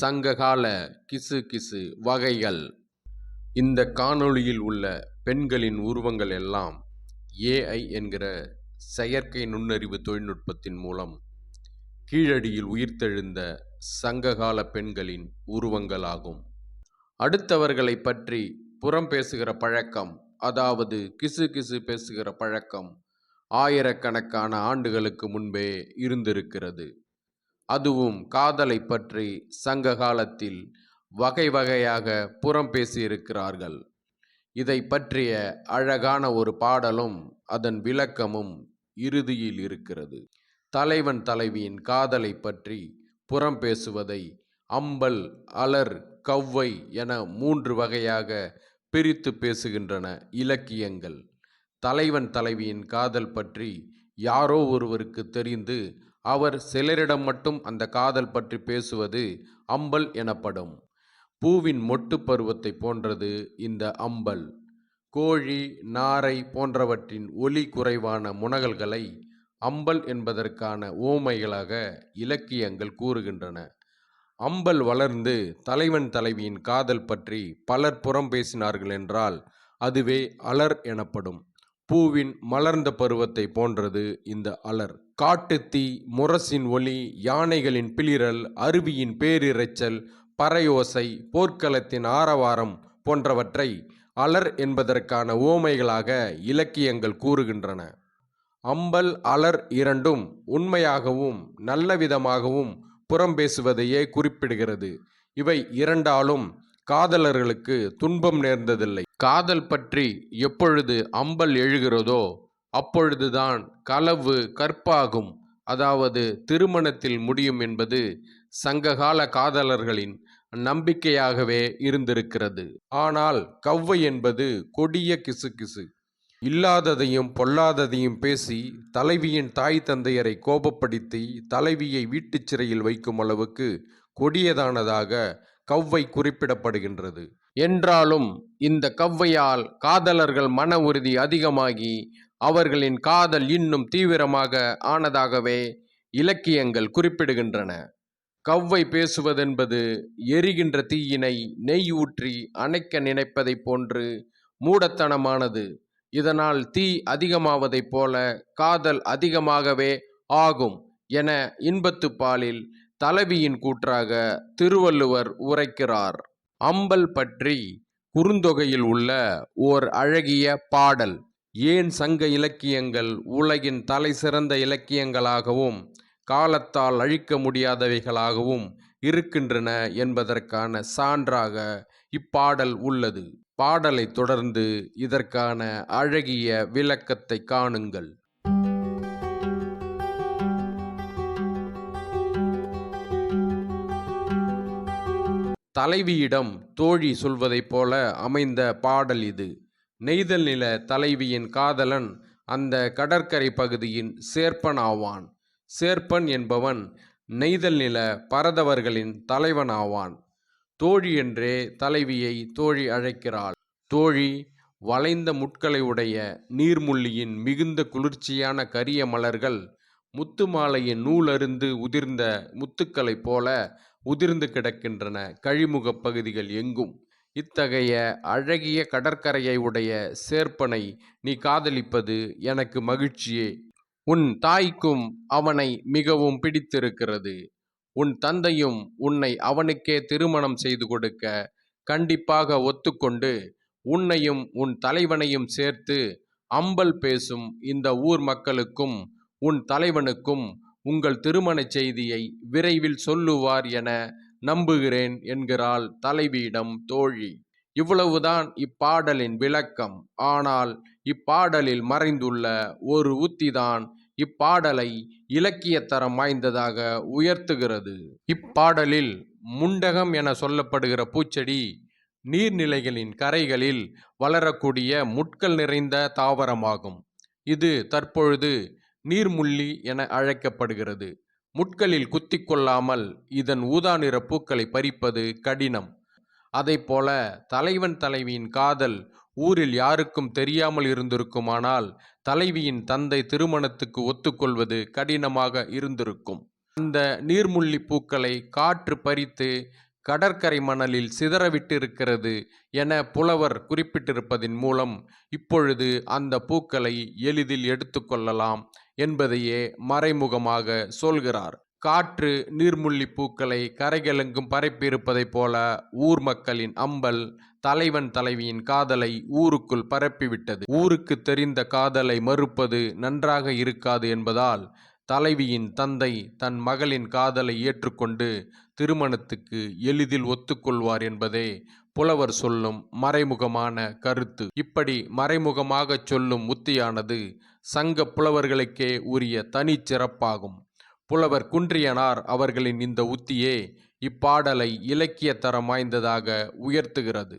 சங்ககால கிசு கிசு வகைகள். இந்த காணொளியில் உள்ள பெண்களின் உருவங்கள் எல்லாம் ஏஐ என்கிற செயற்கை நுண்ணறிவு தொழில்நுட்பத்தின் மூலம் கீழடியில் உயிர்த்தெழுந்த சங்ககால பெண்களின் உருவங்களாகும். அடுத்தவர்களை பற்றி புறம் பேசுகிற பழக்கம் அதாவது கிசு கிசு பேசுகிற பழக்கம் ஆயிரக்கணக்கான ஆண்டுகளுக்கு முன்பே இருந்திருக்கிறது. அதுவும் காதலை பற்றி சங்க காலத்தில் வகை வகையாக புறம் பேசியிருக்கிறார்கள். இதை பற்றிய அழகான ஒரு பாடலும் அதன் விளக்கமும் இறுதியில் இருக்கிறது. தலைவன் தலைவியின் காதலை பற்றி புறம் பேசுவதை அம்பல் அலர் கவ்வை என மூன்று வகையாக பிரித்து பேசுகின்றன இலக்கியங்கள். தலைவன் தலைவியின் காதல் பற்றி யாரோ ஒருவருக்கு தெரிந்து அவர் சிலரிடம் மட்டும் அந்த காதல் பற்றி பேசுவது அம்பல் எனப்படும். பூவின் மொட்டு பருவத்தை போன்றது இந்த அம்பல். கோழி நாரை போன்றவற்றின் ஒலி குறைவான முனகல்களை அம்பல் என்பதற்கான ஓமைகளாக இலக்கியங்கள் கூறுகின்றன. அம்பல் வளர்ந்து தலைவன் தலைவியின் காதல் பற்றி பலர் புறம் பேசினார்கள் என்றால் அதுவே அலர் எனப்படும். பூவின் மலர்ந்த பருவத்தை போன்றது இந்த அலர். காட்டுத்தீ முரசின் ஒளி யானைகளின் பிளிரல் அருவியின் பேரிரைச்சல் பறையோசை போர்க்களத்தின் ஆரவாரம் போன்றவற்றை அலர் என்பதற்கான ஓமைகளாக இலக்கியங்கள் கூறுகின்றன. அம்பல் அலர் இரண்டும் உண்மையாகவும் நல்ல விதமாகவும் குறிப்பிடுகிறது. இவை இரண்டாலும் காதலர்களுக்கு துன்பம் நேர்ந்ததில்லை. காதல் பற்றி எப்பொழுது அம்பல் எழுகிறதோ அப்பொழுதுதான் களவு கற்பாகும். அதாவது திருமணத்தில் முடியும் என்பது சங்ககால காதலர்களின் நம்பிக்கையாகவே இருந்திருக்கிறது. ஆனால் கவ்வை என்பது கொடிய கிசுகிசு. இல்லாததையும் பொல்லாததையும் பேசி தலைவியின் தாய் தந்தையரை கோபப்படுத்தி தலைவியை வீட்டுச் சிறையில் வைக்கும் அளவுக்கு கொடியதானதாக கவ்வை குறிப்பிடப்படுகின்றது. என்றாலும் இந்த கவ்வையால் காதலர்கள் மன உறுதி அதிகமாகி அவர்களின் காதல் இன்னும் தீவிரமாக ஆனதாகவே இலக்கியங்கள் குறிப்பிடுகின்றன. கவ்வை பேசுவதென்பது எரிகின்ற தீயினை நெய் ஊற்றி அணைக்க நினைப்பதைப் போன்று மூடத்தனமானது. இதனால் தீ அதிகமாவதைப் போல காதல் அதிகமாகவே ஆகும் என இன்பத்து பாலில் தலைவியின் கூற்றாக திருவள்ளுவர் உரைக்கிறார். அம்பல் பற்றி குறுந்தொகையில் உள்ள ஓர் அழகிய பாடல். ஏன் சங்க இலக்கியங்கள் உலகின் தலை சிறந்த இலக்கியங்களாகவும் காலத்தால் அழிக்க முடியாதவைகளாகவும் இருக்கின்றன என்பதற்கான சான்றாக இப்பாடல் உள்ளது. பாடலை தொடர்ந்து இதற்கான அழகிய விளக்கத்தை காணுங்கள். தலைவியிடம் தோழி சொல்வதைப் போல அமைந்த பாடல் இது. நெய்தல் நில தலைவியின் காதலன் அந்த கடற்கரை பகுதியின் சேர்ப்பன் ஆவான். சேர்ப்பன் என்பவன் நெய்தல் நில பரதவர்களின் தலைவன் ஆவான். தோழி என்றே தலைவியை தோழி அழைக்கிறாள். தோழி வளைந்த முட்களை உடைய நீர்முள்ளியின் மிகுந்த குளிர்ச்சியான கரிய மலர்கள் முத்து மாலையின் நூலருந்து உதிர்ந்த முத்துக்களைப் போல உதிர்ந்து கிடக்கின்றன. கழிமுகப் பகுதிகள் எங்கும்? இத்தகைய அழகிய கடற்கரையை உடைய சேர்ப்பனை நீ காதலிப்பது எனக்கு மகிழ்ச்சியே. உன் தாய்க்கும் அவனை மிகவும் பிடித்திருக்கிறது. உன் தந்தையும் உன்னை அவனுக்கே திருமணம் செய்து கொடுக்க கண்டிப்பாக ஒத்துக்கொண்டு உன்னையும் உன் தலைவனையும் சேர்த்து அம்பல் பேசும் இந்த ஊர் மக்களுக்கும் உன் தலைவனுக்கும் உங்கள் திருமணச் செய்தியை விரைவில் சொல்லுவார் என நம்புகிறேன் என்கிறாள் தலைவியிடம் தோழி. இவ்வளவுதான் இப்பாடலின் விளக்கம். ஆனால் இப்பாடலில் மறைந்துள்ள ஒரு உத்திதான் இப்பாடலை இலக்கியத்தரம் வாய்ந்ததாக உயர்த்துகிறது. இப்பாடலில் முண்டகம் என சொல்லப்படுகிற பூச்செடி நீர்நிலைகளின் கரைகளில் வளரக்கூடிய முட்கள் நிறைந்த தாவரமாகும். இது தற்பொழுது நீர்முள்ளி என அழைக்கப்படுகிறது. முட்களில் குத்தி கொள்ளாமல் இதன் ஊதா நிற பூக்களை பறிப்பது கடினம். அதைப்போல தலைவன் தலைவியின் காதல் ஊரில் யாருக்கும் தெரியாமல் இருந்திருக்குமானால் தலைவியின் தந்தை திருமணத்துக்கு ஒத்துக்கொள்வது கடினமாக இருந்திருக்கும். அந்த நீர்முள்ளி பூக்களை காற்று பறித்து கடற்கரை மணலில் சிதறவிட்டிருக்கிறது என புலவர் குறிப்பிட்டிருப்பதின் மூலம் இப்பொழுது அந்த பூக்களை எளிதில் எடுத்துக்கொள்ளலாம் என்பதையே மறைமுகமாக சொல்கிறார். காற்று நீர்முள்ளி பூக்களை கரைகளெங்கும் பரப்பியிருப்பதைப் போல ஊர் மக்களின் அம்பல் தலைவன் தலைவியின் காதலை ஊருக்குள் பரப்பிவிட்டது. ஊருக்கு தெரிந்த காதலை மறுப்பது நன்றாக இருக்காது என்பதால் தலைவியின் தந்தை தன் மகளின் காதலை ஏற்றுக்கொண்டு திருமணத்துக்கு எளிதில் ஒத்துக்கொள்வார் என்பதே புலவர் சொல்லும் மறைமுகமான கருத்து. இப்படி மறைமுகமாகச் சொல்லும் உத்தியானது சங்க புலவர்களுக்கே உரிய தனிச்சிறப்பாகும் புலவர் குன்றியனார் அவர்களின் இந்த உத்தியே இப்பாடலை இலக்கிய தரம் வாய்ந்ததாக உயர்த்துகிறது.